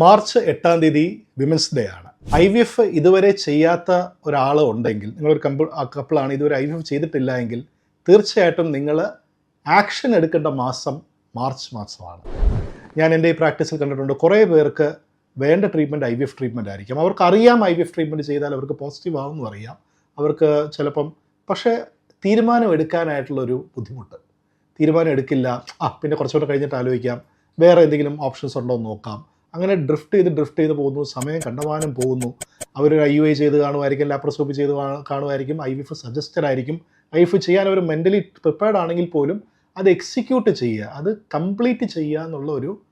March എട്ടാം തീയതി women's day ആണ്. ഐ വി എഫ് ഇതുവരെ ചെയ്യാത്ത ഒരാൾ ഉണ്ടെങ്കിൽ നിങ്ങളൊരു കമ്പിൾ കപ്പിളാണ് ഇതുവരെ ഐ വി എഫ് ചെയ്തിട്ടില്ല എങ്കിൽ തീർച്ചയായിട്ടും നിങ്ങൾ ആക്ഷൻ എടുക്കേണ്ട മാസം മാർച്ച് മാസമാണ്. ഞാൻ എന്റെ ഈ പ്രാക്ടീസിൽ കണ്ടിട്ടുണ്ട് കുറേ പേർക്ക് വേണ്ട treatment I V F treatment ആയിരിക്കും. അവർക്ക് അറിയാം ഐ വി എഫ് ട്രീറ്റ്മെന്റ് ചെയ്താൽ അവർക്ക് പോസിറ്റീവ് ആവുമെന്ന് അറിയാം. അവർക്ക് ചിലപ്പം പക്ഷേ തീരുമാനം എടുക്കാനായിട്ടുള്ളൊരു ബുദ്ധിമുട്ട്. തീരുമാനം എടുക്കില്ല. ആ പിന്നെ കുറച്ചുകൂടെ കഴിഞ്ഞിട്ട് ആലോചിക്കാം. വേറെ എന്തെങ്കിലും ഓപ്ഷൻസ് ഉണ്ടോ എന്ന് നോക്കാം. അങ്ങനെ ഡ്രിഫ്റ്റ് ചെയ്ത് ഡ്രിഫ്റ്റ് ചെയ്ത് പോകുന്നു. സമയം കണ്ടമാനം പോകുന്നു. അവർ ഐ യു ഐ ചെയ്ത് കാണുമായിരിക്കും ലാപ്രോസ്കോപ്പ് ചെയ്ത് കാണുമായിരിക്കും ഐ വി എഫ് സജസ്റ്റഡ് ആയിരിക്കും. ഐ എഫ് ചെയ്യാൻ അവർ മെന്റലി പ്രിപ്പയർഡ് ആണെങ്കിൽ പോലും അത് എക്സിക്യൂട്ട് ചെയ്യുക അത് കംപ്ലീറ്റ് ചെയ്യുക എന്നുള്ള ഒരു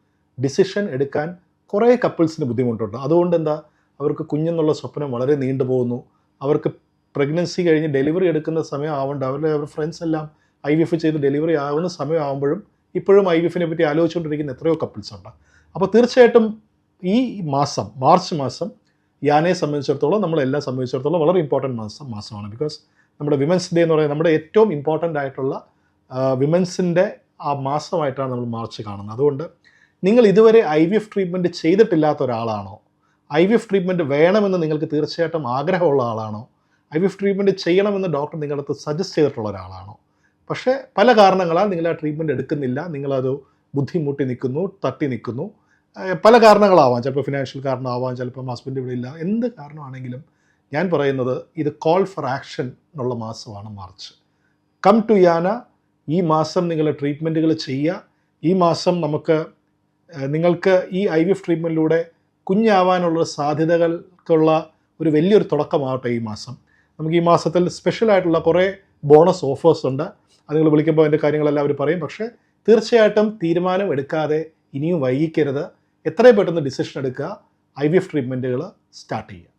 ഡിസിഷൻ എടുക്കാൻ കുറേ കപ്പിൾസിന് ബുദ്ധിമുട്ടുണ്ട്. അതുകൊണ്ട് എന്താ? അവർക്ക് കുഞ്ഞെന്നുള്ള സ്വപ്നം വളരെ നീണ്ടു പോകുന്നു. അവർക്ക് പ്രഗ്നൻസി കഴിഞ്ഞ് ഡെലിവറി എടുക്കുന്ന സമയം ആവേണ്ട. അവരുടെ അവരുടെ ഫ്രണ്ട്സ് എല്ലാം ഐ വി എഫ് ചെയ്ത് ഡെലിവറി ആവുന്ന സമയമാകുമ്പോഴും ഇപ്പോഴും ഐ വി എഫിനെ പറ്റി ആലോചിച്ചുകൊണ്ടിരിക്കുന്ന എത്രയോ കപ്പിൾസ് ഉണ്ട്. അപ്പോൾ തീർച്ചയായിട്ടും ഈ മാസം മാർച്ച് മാസം യാനെ സംബന്ധിച്ചിടത്തോളം നമ്മളെല്ലാം സംബന്ധിച്ചിടത്തോളം വളരെ ഇമ്പോർട്ടന്റ് മാസം മാസമാണ്. ബിക്കോസ് നമ്മുടെ വിമൻസ് ഡേ എന്ന് പറയുന്നത് നമ്മുടെ ഏറ്റവും ഇമ്പോർട്ടന്റ് ആയിട്ടുള്ള വിമൻസിന്റെ ആ മാസമായിട്ടാണ് നമ്മൾ മാർച്ച് കാണുന്നത്. അതുകൊണ്ട് നിങ്ങൾ ഇതുവരെ ഐ വി എഫ് ട്രീറ്റ്മെന്റ് ചെയ്തിട്ടില്ലാത്ത ഒരാളാണോ ഐ വി എഫ് ട്രീറ്റ്മെന്റ് വേണമെന്ന് നിങ്ങൾക്ക് തീർച്ചയായിട്ടും ആഗ്രഹമുള്ള ആളാണോ ഐ വി എഫ് ട്രീറ്റ്മെന്റ് ചെയ്യണമെന്ന് ഡോക്ടർ നിങ്ങളടുത്ത് സജസ്റ്റ് ചെയ്തിട്ടുള്ള ഒരാളാണോ? പക്ഷേ പല കാരണങ്ങളാൽ നിങ്ങൾ ആ ട്രീറ്റ്മെന്റ് എടുക്കുന്നില്ല. നിങ്ങളത് ബുദ്ധിമുട്ടി നിൽക്കുന്നു തട്ടി നിൽക്കുന്നു. പല കാരണങ്ങളാവാം. ചിലപ്പോൾ ഫിനാൻഷ്യൽ കാരണമാവാം ചിലപ്പോൾ ഹസ്ബൻഡ് ഇവിടെ ഇല്ല. എന്ത് കാരണമാണെങ്കിലും ഞാൻ പറയുന്നത് ഇത് കോൾ ഫോർ ആക്ഷൻ എന്നുള്ള മാസമാണ് മാർച്ച്. കം ടു യാന ഈ മാസം നിങ്ങൾ ട്രീറ്റ്മെന്റുകൾ ചെയ്യുക. ഈ മാസം നമുക്ക് നിങ്ങൾക്ക് ഈ ഐ വി എഫ് ട്രീറ്റ്മെന്റിലൂടെ കുഞ്ഞാവാനുള്ള സാധ്യതകൾക്കുള്ള ഒരു വലിയൊരു തുടക്കമാവട്ടെ ഈ മാസം. നമുക്ക് ഈ മാസത്തിൽ സ്പെഷ്യലായിട്ടുള്ള കുറേ ബോണസ് ഓഫേഴ്സ് ഉണ്ട്. അത് നിങ്ങൾ വിളിക്കുമ്പോൾ അതിന്റെ കാര്യങ്ങളെല്ലാം അവർ പറയും. പക്ഷേ തീർച്ചയായിട്ടും തീരുമാനം എടുക്കാതെ ഇനിയും വൈകിക്കരുത്. എത്രയും പെട്ടെന്ന് ഡിസിഷൻ എടുക്കുക. ഐ വി എഫ് ട്രീറ്റ്മെന്റുകൾ സ്റ്റാർട്ട് ചെയ്യുക.